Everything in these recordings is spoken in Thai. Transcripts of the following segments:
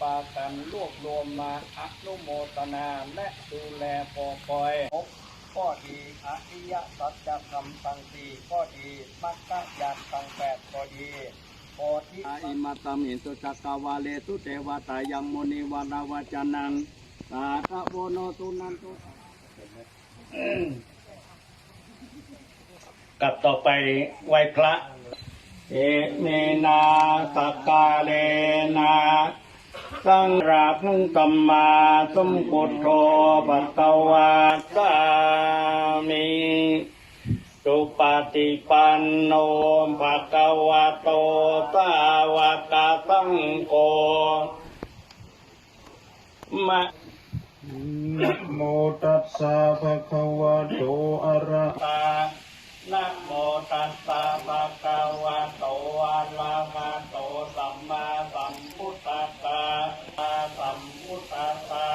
ปากันรวบรวมมาอนุโมทนาและดูแลปอปอยก็ดีอริยสัจธรรมสังสีก็ดีมัคคะยานสังแปดก็ดีโพธิอิมาตัมหิสุจักาวาเลตุเทวตายังมุนิวานาวจานังสาธโวโนตุนันตุกับต่อไปไหวพระ เอเมนาสกาเลนา สังราพุงกัมมาสมกุโทปัตตวาสามิสุปฏิปันโนภะคะวะโตสาวกสังโฆมะนะโมตัสสะภะคะวะโตอะระตานะโมตัสสะภะคะวะโตอะระหะโตสัมมาสัมพุทธัสสะสัมพุทธัสสะ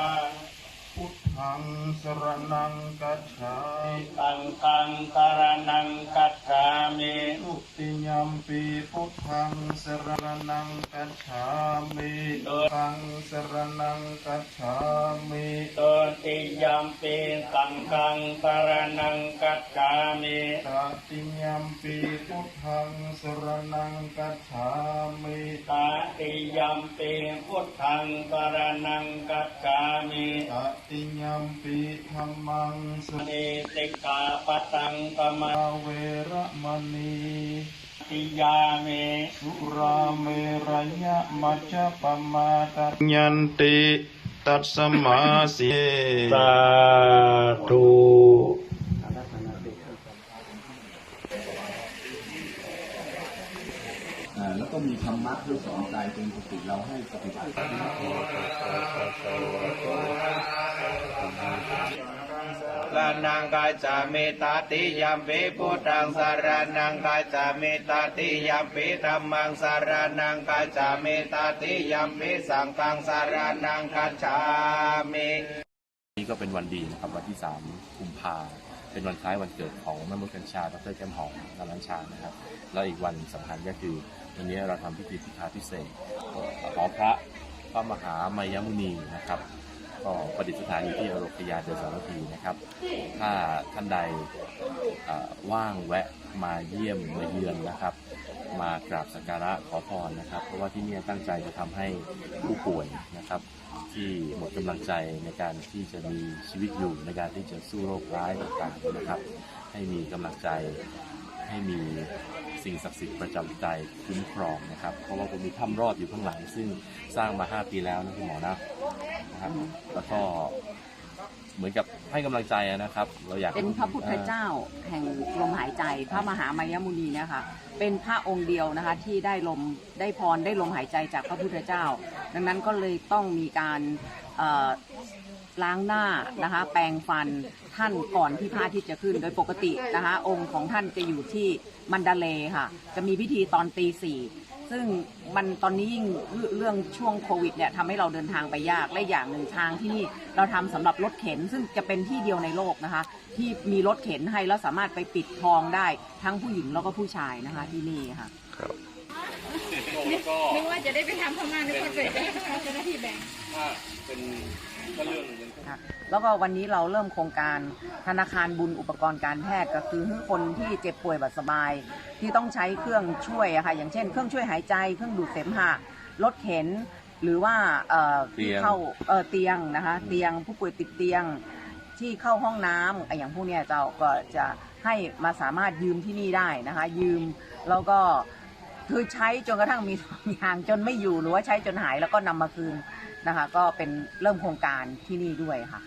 พุทธังส รณังกัจฉามิตังตังสารนังกัจฉามิทุติยัมปีพุทธังสรณังกัจฉามิตังสรณังกัจฉามิตติยัมปีสังฆังสารนังกัจฉามิตติยัมปีพุทธังสรณังกัจฉามิตติยัมปีพุทธังสารนังกัจฉามิตติยัมปีธัมมังสเนติกาปตังปมาเวระมณีติยามิสุราเมรยะมัจจปมาตยันติตัสสมาสีสาธุอ่าแล้วก็มีธรรมะที่สอนใจเป็นปกติเราให้ปฏิบัติ ลานังกาจามิตาติยัมปิพุทธังสารนังกาจามิตาติยัมปิธรรมังสารนังกาจามิตาติยัมปิสังฆังสารนังกัจฉามินี่ก็เป็นวันดีนะครับวันที่3กุมภาเป็นวันคล้ายวันเกิดของแม่มดกัญชาดรแก้มหอมนารัญชานะครับ แล้วอีกวันสำคัญก็คือวันนี้เราทำพิธีพิธาพิเศษขอพระพระมหามายมุนีนะครับ ก็ประดิษฐานอยู่ที่อโรคยาเดชสารพีนะครับ ถ้าท่านใดว่างแวะมาเยี่ยมมาเยือนนะครับ มากราบสักการะขอพรนะครับ เพราะว่าที่นี่ตั้งใจจะทำให้ผู้ป่วยนะครับ ที่หมดกำลังใจในการที่จะมีชีวิตอยู่ในการที่จะสู้โรคร้ายต่างๆนะครับ ให้มีกำลังใจให้มีสิ่งศักดิ์สิทธิ์ประจำใจคุ้มครองนะครับ เพราะว่าผมมีถ้ำรอดอยู่ข้างหลัง ซึ่งสร้างมา 5 ปีแล้วนะคุณหมอนะ นะครับ แล้วก็เหมือนกับให้กำลังใจนะครับ เราอยากเป็นพระพุทธเจ้าแห่งลมหายใจพระมหามายมุนีเนี่ยค่ะเป็นพระองค์เดียวนะคะที่ได้ลมได้พรได้ลมหายใจจากพระพุทธเจ้า ดังนั้นก็เลยต้องมีการเอ่อล้างหน้านะคะ แปรงฟันท่านก่อนที่พระอาทิตย์จะขึ้น โดยปกตินะคะ องค์ของท่านจะอยู่ที่มันดาเลค่ะ จะมีพิธีตอนตีสี่ ซึ่งมันตอนนี้ยิ่งเรื่องช่วงโควิดเนี่ยทำให้เราเดินทางไปยากและอย่างหนึ่งทางที่นี่เราทำสำหรับรถเข็น ซึ่งจะเป็นที่เดียวในโลกนะคะ ที่มีรถเข็นให้แล้วสามารถไปปิดทองได้ทั้งผู้หญิงแล้วก็ผู้ชายนะคะที่นี่ค่ะนึกว่าจะได้ไปทำพม่านึกว่าจะได้ไปทำเจ้าหน้าที่แบงค์ ค่ะแล้วก็วันนี้เราเริ่มโครงการธนาคารบุญอุปกรณ์การแพทย์ก็คือให้คนที่เจ็บป่วยแบบสบาย ที่ต้องใช้เครื่องช่วยอะค่ะอย่างเช่น เครื่องช่วยหายใจเครื่องดูดเสมหะรถเข็น หรือว่าเอ่อที่เข้าเอ่อเตียงนะคะเตียงผู้ป่วยติดเตียงที่เข้าห้องน้ำไอ้อย่างพวกเนี้ยเจ้าก็จะให้มาสามารถยืมที่นี่ได้นะคะ ยืมแล้วก็คือใช้จนกระทั่งมีอย่างจนไม่อยู่หรือว่าใช้จนหายแล้วก็นำมาคืน นะคะ ก็เป็นเริ่มโครงการที่นี่ด้วยค่ะ